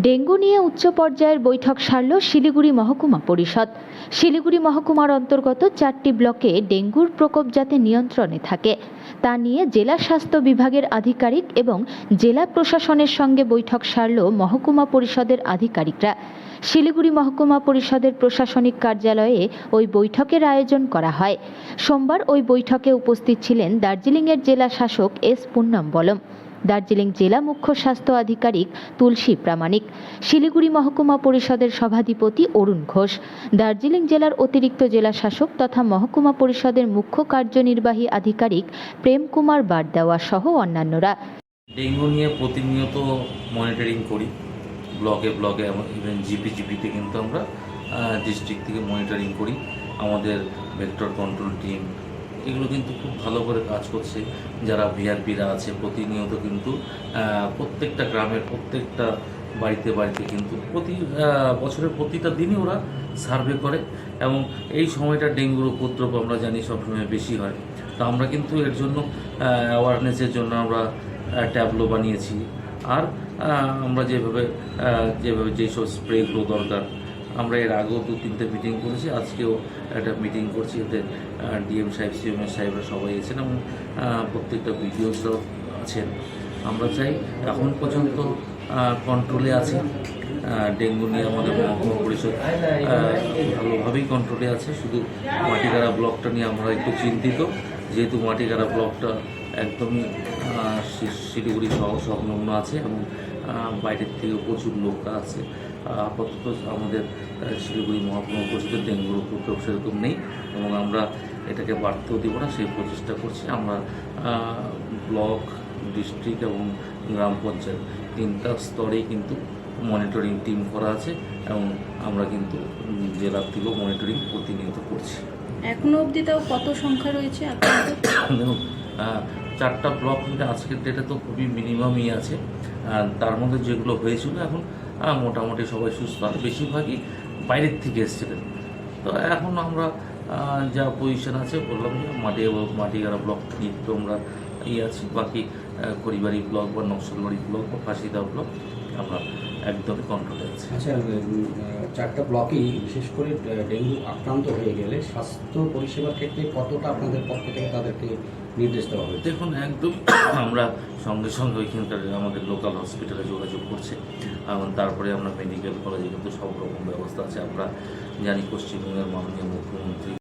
Dengue নিয়ে উচ্চ পর্যায়ের বৈঠক সারল শিলিগুড়ি মহকুমা পরিষদ। শিলিগুড়ি মহকুমার অন্তর্গত চারটি ব্লকে ডেঙ্গুর প্রকোপ যাতে নিয়ন্ত্রণে থাকে, তা নিয়ে জেলা স্বাস্থ্য বিভাগের আধিকারিক এবং জেলা প্রশাসনের সঙ্গে বৈঠক সারল মহকুমা পরিষদের আধিকারিকরা। শিলিগুড়ি মহকুমা পরিষদের প্রশাসনিক কার্যালয়ে ওই বৈঠকের আয়োজন করা হয়। সোমবার ওই বৈঠকে উপস্থিত ছিলেন দার্জিলিংয়ের জেলা শাসক এস পুন্নম বলম। দার্জিলিং জেলা মুখ্য স্বাস্থ্য আধিকারিক তুলসী প্রামাণিক, শিলিগুড়ি মহকুমা পরিষদের সভাধিপতি অরুণ ঘোষ, দার্জিলিং জেলার অতিরিক্ত জেলা শাসক তথা মহকুমা পরিষদের মুখ্য কার্যনির্বাহী আধিকারিক প্রেম কুমার বারদেওয়া সহ অন্যান্যরা। ডেঙ্গু নিয়ে প্রতিনিয়ত মনিটরিং করি। ব্লকে ব্লকে ইভেন জিপি জিপিতে কিন্তু আমরা ডিস্ট্রিক্ট থেকে মনিটরিং করি। আমাদের ভেক্টর কন্ট্রোল টিম এগুলো কিন্তু খুব ভালো করে কাজ করছে। যারা ভিআরপিরা আছে, প্রতিনিয়ত কিন্তু প্রত্যেকটা গ্রামের প্রত্যেকটা বাড়িতে বাড়িতে কিন্তু প্রতি বছরের প্রতিটা দিনই ওরা সার্ভে করে এবং এই সময়টা ডেঙ্গুর উপদ্রব আমরা জানি সবসময় বেশি হয়। তো আমরা কিন্তু এর জন্য অ্যাওয়ারনেসের জন্য আমরা ট্যাবলো বানিয়েছি। আর আমরা যেভাবে যেভাবে যেসব স্প্রেগুলো দরকার আমরা এর আগেও দু, তিনটে মিটিং করেছি, আজকেও একটা মিটিং করছি এতে ডিএম সাহেব সিএমএস সাহেবরা সবাই এসেছেন এবং প্রত্যেকটা ভিডিওসরাও আছেন। আমরা চাই এখন পর্যন্ত কন্ট্রোলে আছে। ডেঙ্গু নিয়ে আমাদের মহকুমা পরিষদ ভালোভাবেই কন্ট্রোলে আছে। শুধু মাটিগাড়া ব্লকটা নিয়ে আমরা একটু চিন্তিত। যেহেতু মাটিগাড়া ব্লকটা একদমই শিলিগুড়ি শহর সংলগ্ন আছে এবং বাইরের থেকে প্রচুর লোক আছে। আপাতত আমাদের শিলিগুড়ি মহকুমা পরিষদের ডেঙ্গুর উপদ্রব সেরকম নেই এবং আমরা এটাকে বাড়তেও দিব না সেই প্রচেষ্টা করছি। আমরা ব্লক ডিস্ট্রিক্ট এবং গ্রাম পঞ্চায়েত তিনটা স্তরেই কিন্তু মনিটরিং টিম করা আছে এবং আমরা কিন্তু জেলার থেকেও মনিটরিং প্রতিনিয়ত করছি। এখনও অবধি তাও কত সংখ্যা রয়েছে দেখুন চারটা ব্লক কিন্তু আজকের ডেটে তো খুবই মিনিমামই আছে। তার মধ্যে যেগুলো হয়েছিল এখন আহ, মোটামুটি সবাই সুস্থ। আর বেশিরভাগই বাইরের থেকে এসেছিলেন। তো এখন আমরা যা পজিশন আছে বললাম যে মাটি মাটিগাড়া ব্লক নিয়ে তো আমরা ইয়ে আছি। বাকি করিবাড়ি ব্লক বা নকশালবাড়ি ব্লক বা ফাঁসিদা ব্লক আমরা একদমই কন্ট্রোলে আছি। আচ্ছা চারটা ব্লকেই বিশেষ করে ডেঙ্গু আক্রান্ত হয়ে গেলে স্বাস্থ্য পরিষেবার ক্ষেত্রে কতটা আপনাদের পক্ষ থেকে তাদেরকে নির্দেশ দেওয়া হয়েছে? দেখুন একদম আমরা সঙ্গে সঙ্গে ওইখানকার আমাদের লোকাল হসপিটালে যোগাযোগ করছে। এবং তারপরে আমরা মেডিকেল কলেজে কিন্তু সব রকম ব্যবস্থা আছে। আমরা জানি পশ্চিমবঙ্গের মাননীয় মুখ্যমন্ত্রী